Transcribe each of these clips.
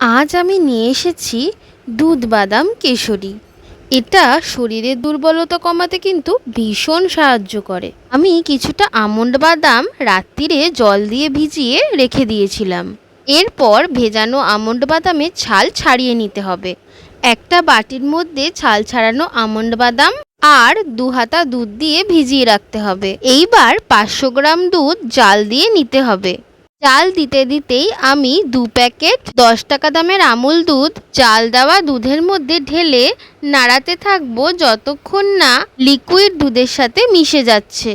আজ আমি নিয়ে এসেছি দুধ বাদাম কেশরী। এটা শরীরের দুর্বলতা কমাতে কিন্তু ভীষণ সাহায্য করে। আমি কিছুটা আমন্ড বাদাম রাত্রিরে জল দিয়ে ভিজিয়ে রেখে দিয়েছিলাম। এরপর ভেজানো আমন্ড বাদামের ছাল ছাড়িয়ে নিতে হবে। একটা বাটির মধ্যে ছাল ছাড়ানো আমন্ড বাদাম আর দু হাতা দুধ দিয়ে ভিজিয়ে রাখতে হবে। এইবার পাঁচশো গ্রাম দুধ জাল দিয়ে নিতে হবে। চাল দিতে দিতেই আমি দু প্যাকেট দশ টাকা দামের আমুল দুধ, চাল দেওয়া দুধের মধ্যে ঢেলে নাড়াতে থাকব যতক্ষণ না লিকুইড দুধের সাথে মিশে যাচ্ছে।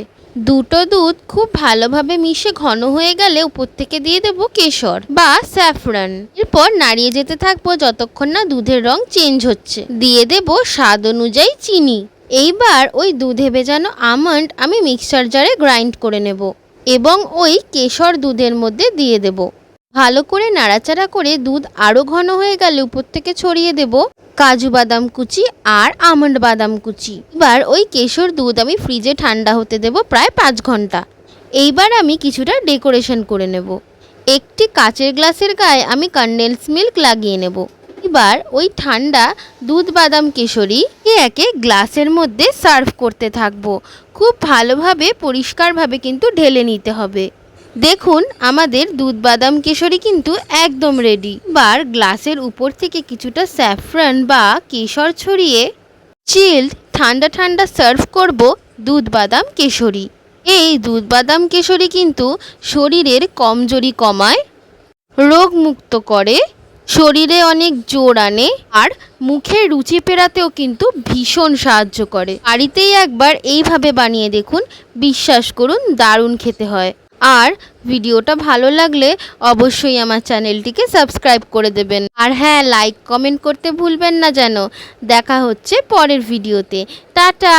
দুটো দুধ খুব ভালোভাবে মিশে ঘন হয়ে গেলে উপর থেকে দিয়ে দেবো কেশর বা স্যাফরান। এরপর নাড়িয়ে যেতে থাকব যতক্ষণ না দুধের রং চেঞ্জ হচ্ছে। দিয়ে দেবো স্বাদ অনুযায়ী চিনি। এইবার ওই দুধে ভেজানো আমন্ড আমি মিক্সার জারে গ্রাইন্ড করে নেব। এবং ওই কেশর দুধের মধ্যে দিয়ে দেব। ভালো করে নাড়াচাড়া করে দুধ আরও ঘন হয়ে গেলে উপর থেকে ছড়িয়ে দেব। কাজু বাদাম কুচি আর আমন্ড বাদাম কুচি। এবার ওই কেশর দুধ আমি ফ্রিজে ঠান্ডা হতে দেব প্রায় পাঁচ ঘণ্টা। এইবার আমি কিছুটা ডেকোরেশন করে নেব। একটি কাচের গ্লাসের গায়ে আমি কন্ডেন্স মিল্ক লাগিয়ে নেব। এবার ওই ঠান্ডা দুধ বাদাম কেশরী একে গ্লাসের মধ্যে সার্ভ করতে থাকব। খুব ভালোভাবে, পরিষ্কারভাবে কিন্তু ঢেলে নিতে হবে। দেখুন, আমাদের দুধ বাদাম কেশরী কিন্তু একদম রেডি বার গ্লাসের উপর থেকে কিছুটা স্যাফরান বা কেশর ছড়িয়ে চিল্ড ঠান্ডা ঠান্ডা সার্ভ করব দুধ বাদাম কেশরী। এই দুধ বাদাম কেশরী কিন্তু শরীরের কমজোরি কমায় রোগ মুক্ত করে শরীরে অনেক জোর আনে আর মুখের রুচি পেরাতেও কিন্তু ভীষণ সাহায্য করে। বাড়িতেই একবার এইভাবে বানিয়ে দেখুন, বিশ্বাস করুন দারুণ খেতে হয়। আর ভিডিওটা ভালো লাগলে অবশ্যই আমার চ্যানেলটিকে সাবস্ক্রাইব করে দেবেন। আর হ্যাঁ লাইক, কমেন্ট করতে ভুলবেন না যেন। দেখা হচ্ছে পরের ভিডিওতে। টাটা!